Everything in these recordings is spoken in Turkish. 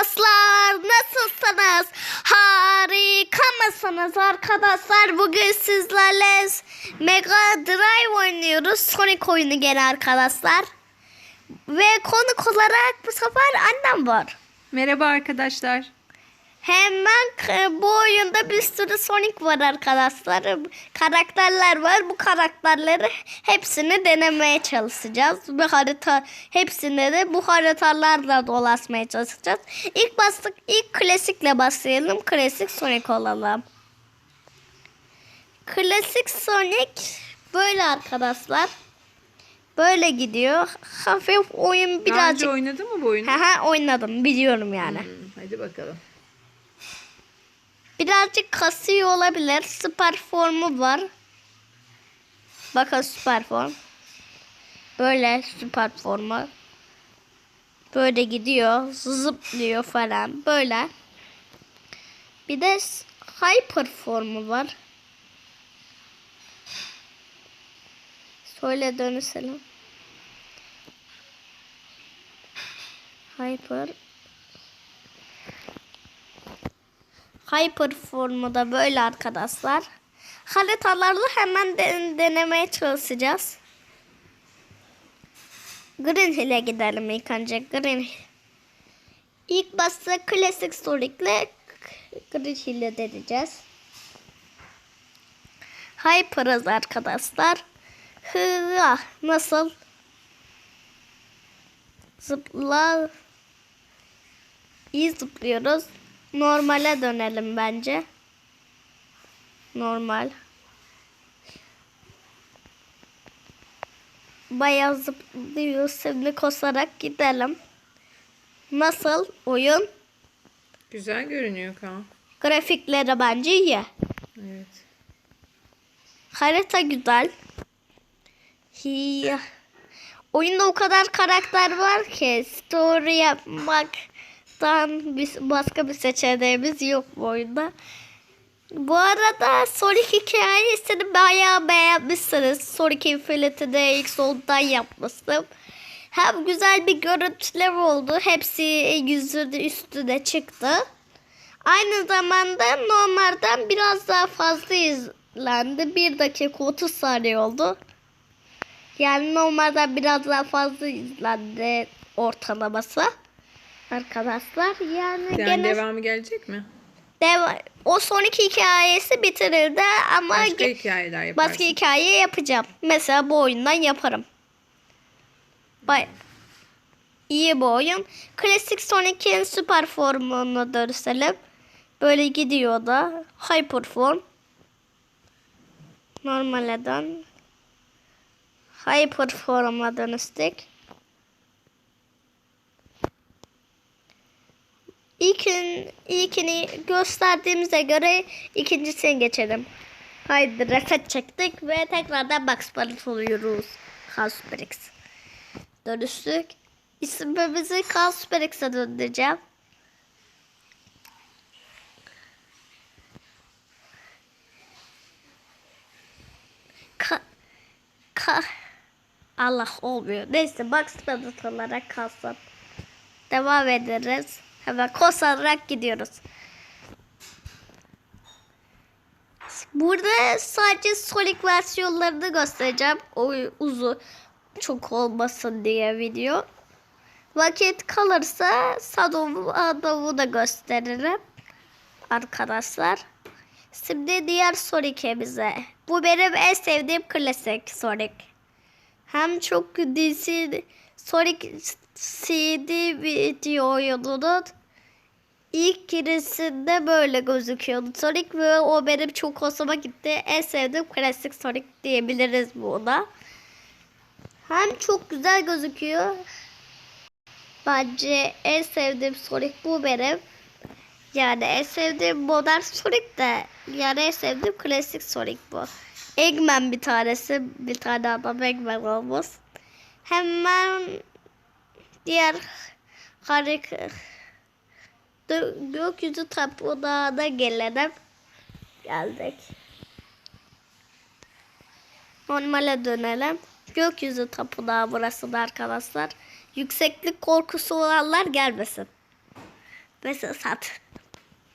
arkadaşlar nasılsınız? Harika mısınız arkadaşlar? Bugün sizlerle Mega Drive oynuyoruz. Sonic oyunu gene arkadaşlar. Ve konuk olarak bu sefer annem var. Merhaba arkadaşlar. Hemen bu oyunda bir sürü Sonic var arkadaşlar. Karakterler var. Bu karakterleri hepsini denemeye çalışacağız. Bu harita hepsini de bu haritalarla dolaşmaya çalışacağız. İlk bastık ilk klasikle başlayalım. Klasik Sonic olalım. Klasik Sonic böyle arkadaşlar. Böyle gidiyor. Hafif oyun Daha önce birazcık. oynadın mı bu oyunu? Haha oynadım biliyorum yani. Hmm, hadi bakalım. Birazcık kasıyor olabilir. Süper formu var. Bakın süper form. Böyle süper formu. Böyle gidiyor. Zıplıyor falan. Böyle. Bir de hyper formu var. Söyle dönüşelim. Hyper Hyper formu böyle arkadaşlar. Haritalarla hemen de- denemeye çalışacağız. Green Hill'e gidelim ilk önce. Green Hill. İlk başta klasik Sonic'le Green Hill'e deneyeceğiz. Hyper'ız arkadaşlar. Hıra nasıl? Zıpla. İyi zıplıyoruz. Normale dönelim bence. Normal. Bayağı zıplıyoruz. Şimdi koşarak gidelim. Nasıl oyun? Güzel görünüyor Kaan. Grafikleri bence iyi. Evet. Harita güzel. Hi. Oyunda o kadar karakter var ki story yapmaktan biz başka bir seçeneğimiz yok bu oyunda. Bu arada Sonic hikayesini bayağı beğenmişsiniz. Sonic Infinity'de ilk sondan yapmıştım. Hem güzel bir görüntüler oldu. Hepsi yüzünün üstüne çıktı. Aynı zamanda normalden biraz daha fazla izlendi. 1 dakika 30 saniye oldu. Yani normalden biraz daha fazla izlendi ortalaması. Arkadaşlar yani Yani gene devamı gelecek mi? deva- o Sonic hikayesi bitirildi ama Başka hikayeler yaparsın. başka hikaye yapacağım. Mesela bu oyundan yaparım. Bay İyi bu oyun. Klasik Sonic'in süper formunu dönüşelim. Böyle gidiyor da. Hyper form. Normalden. Hyper forma dönüştük. İlkin, ilkini gösterdiğimize göre ikincisine geçelim. Haydi reset çektik ve tekrardan Max Palet oluyoruz. Casperix. Dönüştük. İsmimizi Casperix'e döndüreceğim. Ka ka Allah olmuyor. Neyse Max Palet olarak kalsın. Devam ederiz. Hemen koşarak gidiyoruz. Burada sadece Sonic versiyonlarını göstereceğim. O uzun çok olmasın diye video. Vakit kalırsa Sadov'u Adov'u da gösteririm. Arkadaşlar. Şimdi diğer Sonic'e bize. Bu benim en sevdiğim klasik Sonic. Hem çok dizi Sonic CD video oyununun ilk girisinde böyle gözüküyordu Sonic ve o benim çok hoşuma gitti. En sevdiğim klasik Sonic diyebiliriz buna. Hem çok güzel gözüküyor. Bence en sevdiğim Sonic bu benim. Yani en sevdiğim modern Sonic de yani en sevdiğim klasik Sonic bu. Eggman bir tanesi. Bir tane adam Eggman olmuş. Hemen diğer harika Gö- gökyüzü tapınağına gelelim. Geldik. Normale dönelim. Gökyüzü tapınağı burası da arkadaşlar. Yükseklik korkusu olanlar gelmesin. Mesela sat.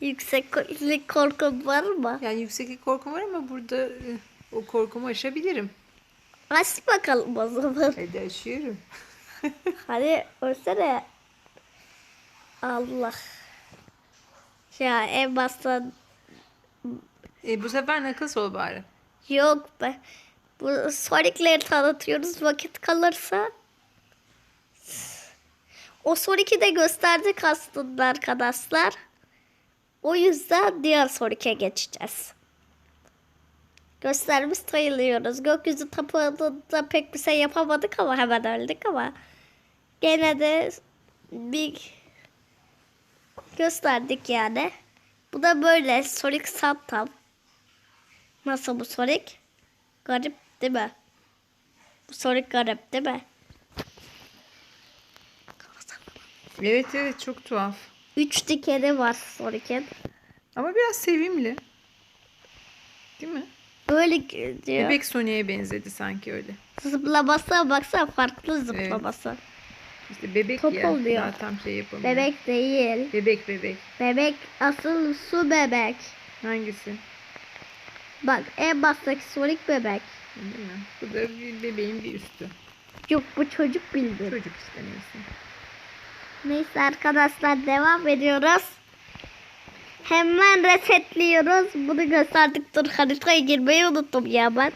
Yükseklik korkun var mı? Yani yükseklik korkum var ama burada e, o korkumu aşabilirim. Aç bakalım o zaman. Hadi aşıyorum. Hadi ölsene. Allah. Ya en baştan E, bu sefer nakıs ol bari. yok be. Bu Sonic'leri tanıtıyoruz vakit kalırsa. O Sonic'i de gösterdik aslında arkadaşlar. O yüzden diğer Sonic'e geçeceğiz. Göstermiş sayılıyoruz. Gökyüzü tapınında pek bir şey yapamadık ama hemen öldük ama. Gene de bir gösterdik yani. Bu da böyle Sonic Santam. Nasıl bu Sonic? Garip değil mi? Bu Sonic garip değil mi? Evet evet çok tuhaf. Üç dikeni var Sonic'in. Ama biraz sevimli. Değil mi? Böyle gidiyor. Bebek Sony'e benzedi sanki öyle. Zıplaması baksana farklı zıplaması. İşte bebek Top ya. oluyor. Daha tam şey yapamıyor. Bebek değil. Bebek bebek. Bebek asıl su bebek. Hangisi? Bak en baştaki Sonic bebek. Değil mi? Bu da bir bebeğin bir üstü. Yok bu çocuk bildi. Çocuk istemiyorsun. Neyse arkadaşlar devam ediyoruz. Hemen resetliyoruz. Bunu gösterdik. Dur haritaya girmeyi unuttum ya ben.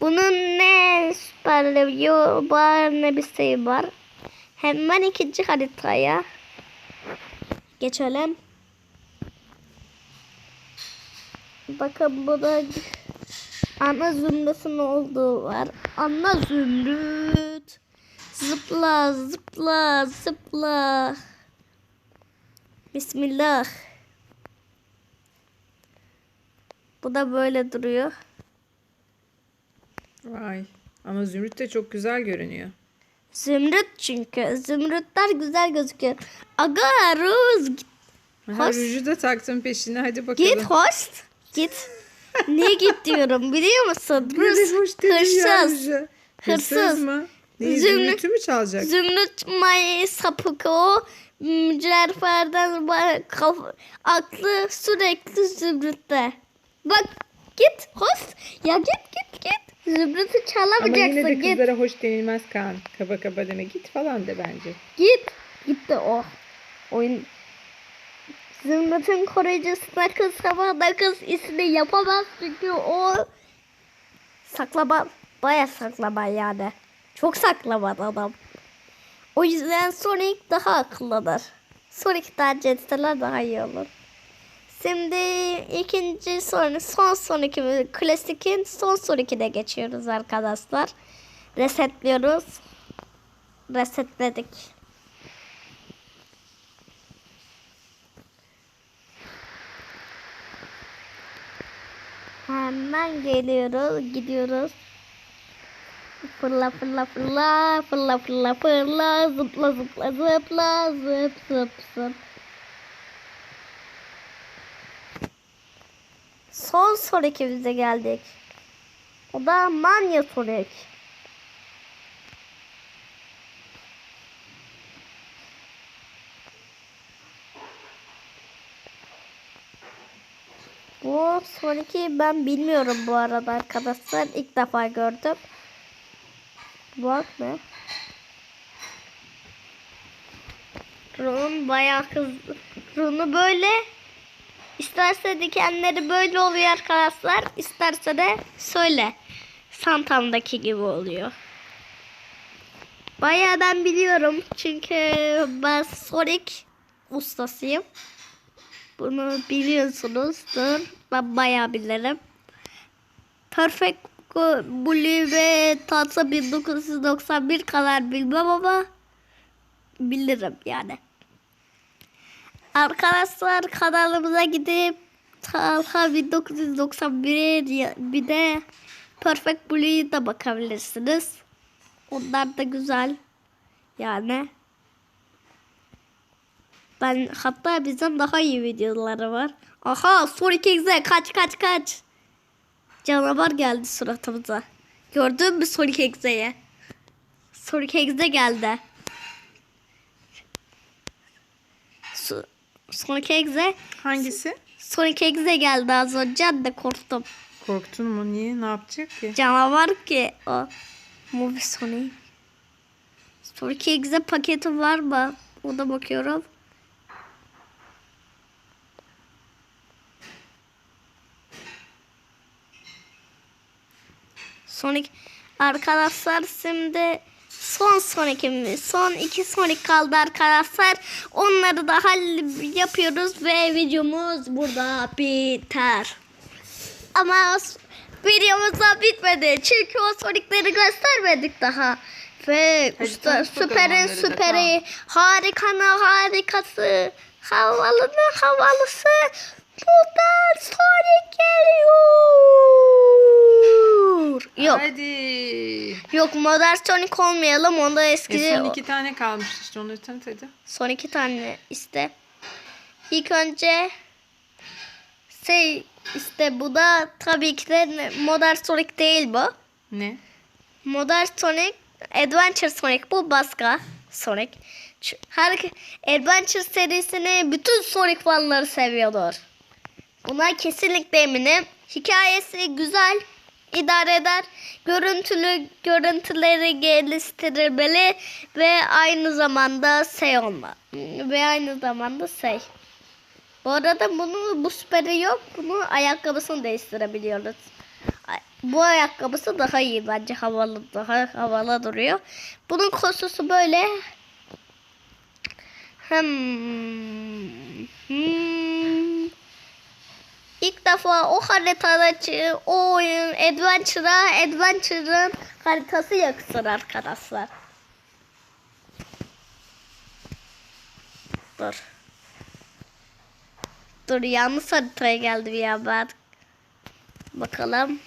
Bunun ne süperli var ne bir şey var. Hemen ikinci haritaya geçelim. Bakın burada ana zümrütün olduğu var. Ana zümrüt. Zıpla zıpla zıpla. Bismillah. Bu da böyle duruyor. Vay. Ama Zümrüt de çok güzel görünüyor. Zümrüt çünkü. Zümrütler güzel gözüküyor. Aga Ruz git, Ha, ruju da taktım peşine hadi bakalım. git host. Git. Niye git diyorum biliyor musun? Rus ya hırsız. Hırsız. Mı? Ne, Zümrüt- Zümrüt'ü mü çalacak? Zümrüt may sapık o. Mücevherden aklı sürekli zümrütte. Bak git host. Ya git git git. Zümrütü Ama yine çalamayacaksın de git. kızlara hoş denilmez Kaan. Kaba kaba deme. Git falan de bence. Git. Gitti o. Oyun. Zümrüt'ün koruyucusuna kız ama kız ismi yapamaz çünkü o saklama baya saklama yani. Çok saklama adam. O yüzden Sonic daha akıllıdır. Sonic tercih etseler daha iyi olur. Şimdi ikinci Sonic, son Sonic'imiz, klasikin son Sonic'ine geçiyoruz arkadaşlar. Resetliyoruz. Resetledik. Hemen geliyoruz, gidiyoruz. Fırla fırla fırla, fırla fırla fırla, zıpla zıpla zıpla, zıp zıp zıp. Son Sonic'imize geldik. O da Manya Sonic. Bu Sonic'i ben bilmiyorum bu arada arkadaşlar. İlk defa gördüm. Bak ne? Run bayağı hızlı. Run'u böyle isterse dikenleri böyle oluyor arkadaşlar. İsterse de söyle. Santam'daki gibi oluyor. Bayağı ben biliyorum. Çünkü ben Sonic ustasıyım. Bunu biliyorsunuzdur. Ben bayağı bilirim. Perfect Blue ve Tatsa 1991 kadar bilmem ama bilirim yani. Arkadaşlar kanalımıza gidip Talha 1991 ya- bir de Perfect Blue'ya da bakabilirsiniz. Onlar da güzel. Yani. Ben hatta bizden daha iyi videoları var. Aha Sonic Exe kaç kaç kaç. Canavar geldi suratımıza. Gördün mü Sonic Exe'yi? Sonic Exe geldi. Su- Sonic Exe. Hangisi? Sonic Exe geldi az önce de korktum. Korktun mu? Niye? Ne yapacak ki? Canavar ki o. Movie Sonic. Sonic Exe paketi var mı? O da bakıyorum. Sonic arkadaşlar şimdi son Sonic'imiz son iki Sonic kaldı arkadaşlar. Onları da hall yapıyoruz ve videomuz burada biter. Ama videomuz da bitmedi. Çünkü o Sonic'leri göstermedik daha. Ve Hadi usta süperin süperi, harikanın harikası, havalının havalısı. Buradan Sonic geliyor. Yok. Hadi. Yok modern Sonic olmayalım. Onda eski E son iki tane kalmış işte onları tanıt hadi. son iki tane iste. İlk önce şey işte bu da tabii ki de modern Sonic değil bu. Ne? Modern Sonic, Adventure Sonic bu başka Sonic. Her Adventure serisini bütün Sonic fanları seviyordur. Buna kesinlikle eminim. Hikayesi güzel, idare eder. Görüntülü görüntüleri geliştirilmeli ve aynı zamanda şey olma. Ve aynı zamanda şey. Bu arada bunu bu süperi yok. Bunu ayakkabısını değiştirebiliyoruz. Bu ayakkabısı daha iyi bence havalı daha havalı duruyor. Bunun kosusu böyle. Hmm. Hmm. İlk defa o haritada çı- o oyun Adventure'a Adventure'ın haritası yakışır arkadaşlar. Dur. Dur yanlış haritaya geldim ya ben. Bakalım.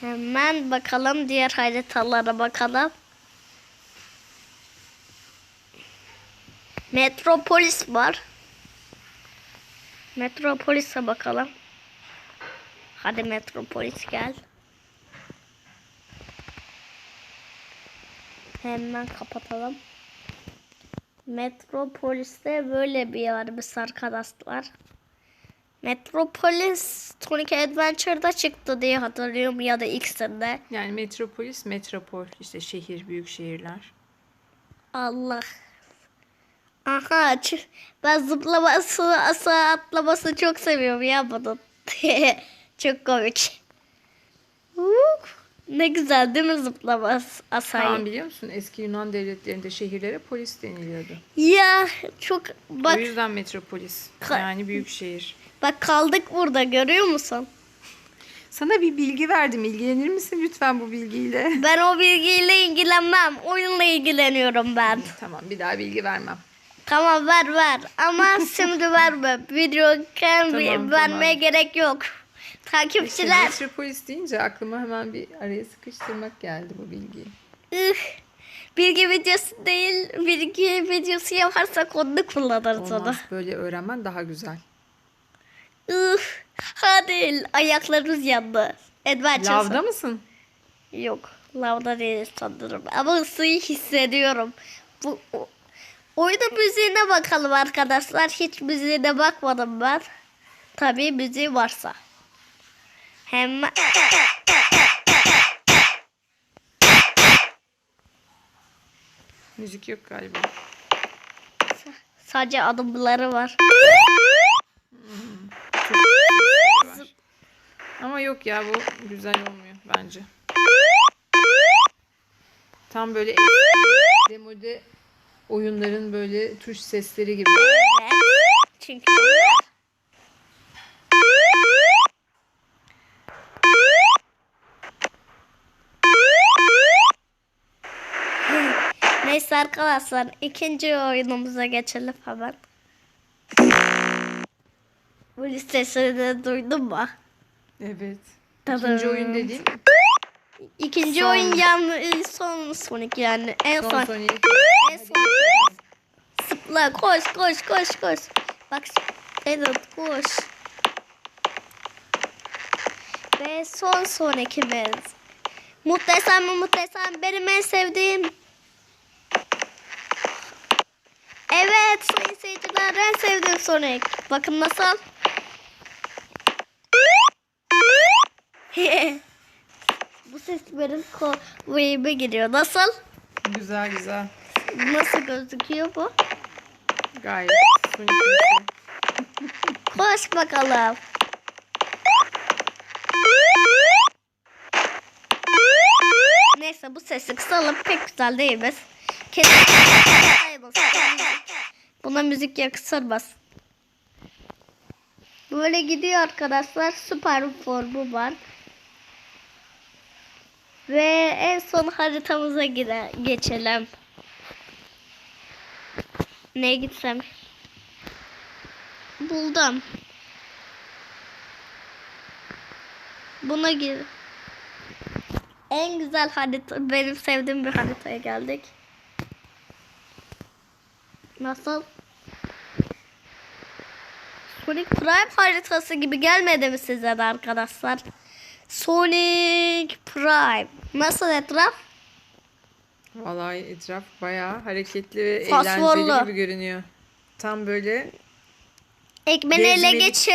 Hemen bakalım diğer haritalara bakalım. Metropolis var. Metropolis'e bakalım. Hadi Metropolis gel. Hemen kapatalım. Metropolis'te böyle bir yermiş arkadaşlar. Metropolis Sonic Adventure'da çıktı diye hatırlıyorum ya da X'inde. Yani metropolis, metropol işte şehir, büyük şehirler. Allah. Aha ç- ben zıplaması, asa atlaması çok seviyorum ya bunun. çok komik. Ne güzel değil mi zıplaması asayı? Tamam biliyor musun? Eski Yunan devletlerinde şehirlere polis deniliyordu. Ya çok bak O yüzden metropolis. Yani büyük şehir. bak kaldık burada görüyor musun? Sana bir bilgi verdim. İlgilenir misin lütfen bu bilgiyle? Ben o bilgiyle ilgilenmem. Oyunla ilgileniyorum ben. tamam bir daha bilgi vermem. Tamam ver ver ama şimdi verme. Video Tamam, vermeye tamam. gerek yok. İşte Takipçiler. metropolis deyince aklıma hemen bir araya sıkıştırmak geldi bu bilgiyi. Ih, bilgi videosu değil, bilgi videosu yaparsak onu kullanırız onu. Olmaz böyle öğrenmen daha güzel. Ih, hadi ayaklarımız yandı. Adventure. Lavda mısın? Yok, lavda değil sanırım. Ama ısıyı hissediyorum. Bu oyunun müziğine bakalım arkadaşlar. Hiç müziğine bakmadım ben. Tabii müziği varsa. Hemen Müzik yok galiba. sadece adımları var. Var. Ama yok ya bu güzel olmuyor bence. Tam böyle demode oyunların böyle tuş sesleri gibi. Çünkü. Neyse arkadaşlar ikinci oyunumuza geçelim hemen. Bu listesini duydun mu? Evet. Tadam. İkinci oyun dediğin İkinci Son. oyun yani son Sonic yani en son. son Sonic. En son. Zıpla koş koş koş koş. Bak evet koş. Ve son sonrakimiz. Muhteşem mi muhteşem benim en sevdiğim. Evet sayın seyirciler Sonic. Bakın nasıl. Bu ses benim kulağıma giriyor. Nasıl? Güzel güzel. Nasıl gözüküyor bu? Gayet. Koş bakalım. Neyse bu sesi kısalım pek güzel değil mi? Kesin. Buna müzik yakışırmaz. Böyle gidiyor arkadaşlar. Süper formu var. Ve en son haritamıza gire, geçelim. Neye gitsem? Buldum. Buna gir. En güzel harita, benim sevdiğim bir haritaya geldik. Nasıl? Sonic Prime haritası gibi gelmedi mi size de arkadaşlar? Sonic Prime. Nasıl etraf? Vallahi etraf bayağı hareketli ve Fosforlu. eğlenceli gibi görünüyor. Tam böyle Ekmen'i ele Gezmeli. geçir,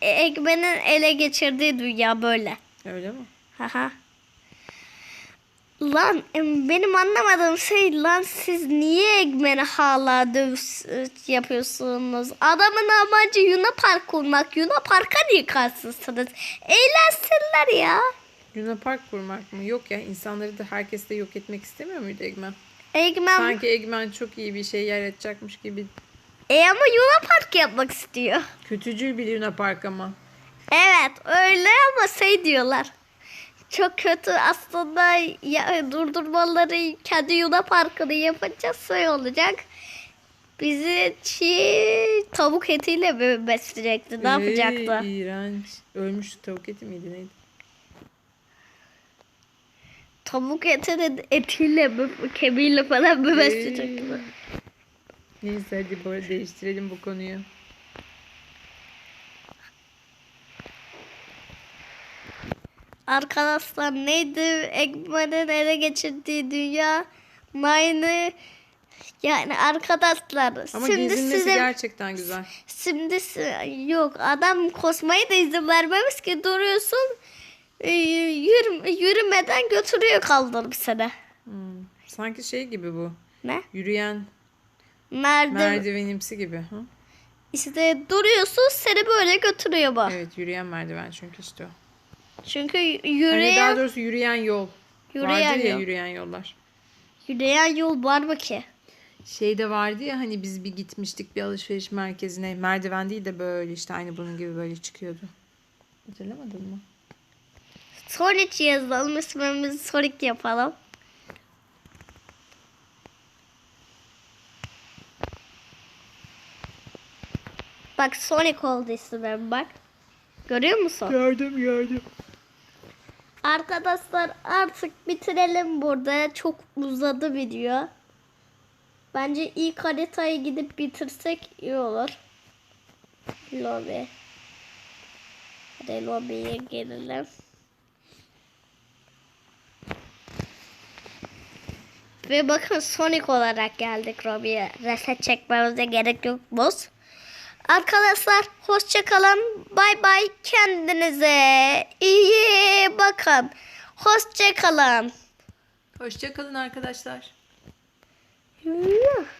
Ekmen'in ele geçirdiği dünya böyle. öyle mi? Haha. Lan benim anlamadığım şey lan siz niye Eggman'i hala dövüş e, yapıyorsunuz? Adamın amacı Luna Park kurmak. Luna Park'a niye karşısınız? Eğlensinler ya. Luna Park kurmak mı? Yok ya insanları da herkes de yok etmek istemiyor muydu Eggman? Eggman Sanki Eggman çok iyi bir şey yaratacakmış gibi. e ama Luna Park yapmak istiyor. Kötücül bir Luna Park ama. Evet öyle ama şey diyorlar. Çok kötü aslında ya, durdurmaları kendi Luna Park'ını yapınca şey olacak. Bizi çiğ tavuk etiyle mi besleyecekti? Ne yapacaktı? Ey, iğrenç. Ölmüş tavuk eti miydi neydi? Tavuk etinin etiyle mi, kemiğiyle falan mı besleyecekti? Ey. Neyse hadi bu değiştirelim bu konuyu. Arkadaşlar neydi Eggman'ın ele geçirdiği dünya? Aynı yani arkadaşlar Ama şimdi size gerçekten güzel. Şimdi yok adam kosmaya da izin vermemiş ki duruyorsun e, yürü, yürümeden götürüyor kaldırıp seni. Hmm. Sanki şey gibi bu. Ne? Yürüyen Merdiven. merdivenimsi gibi. Hı? İşte duruyorsun seni böyle götürüyor bu. Evet yürüyen merdiven çünkü işte o. Çünkü Hani daha yürüyen, doğrusu yürüyen yol. Yürüyen Vardır ya yol. yürüyen yollar. yürüyen yol var mı ki? Şeyde vardı ya hani biz bir gitmiştik bir alışveriş merkezine. Merdiven değil de böyle işte aynı bunun gibi böyle çıkıyordu. Hatırlamadın mı? Sonic yazalım ismimizi Sonic yapalım. Bak Sonic oldu ismim bak. Görüyor musun? Gördüm gördüm. Arkadaşlar artık bitirelim burada. Çok uzadı video. Bence ilk haritaya gidip bitirsek iyi olur. Lobby. Hadi lobiye gelelim. Ve bakın Sonic olarak geldik Robi'ye. Reset çekmemize gerek yok boss. Arkadaşlar hoşçakalın. Bay bay kendinize. iyi bakın. Hoşçakalın. Hoşçakalın arkadaşlar. Yuh.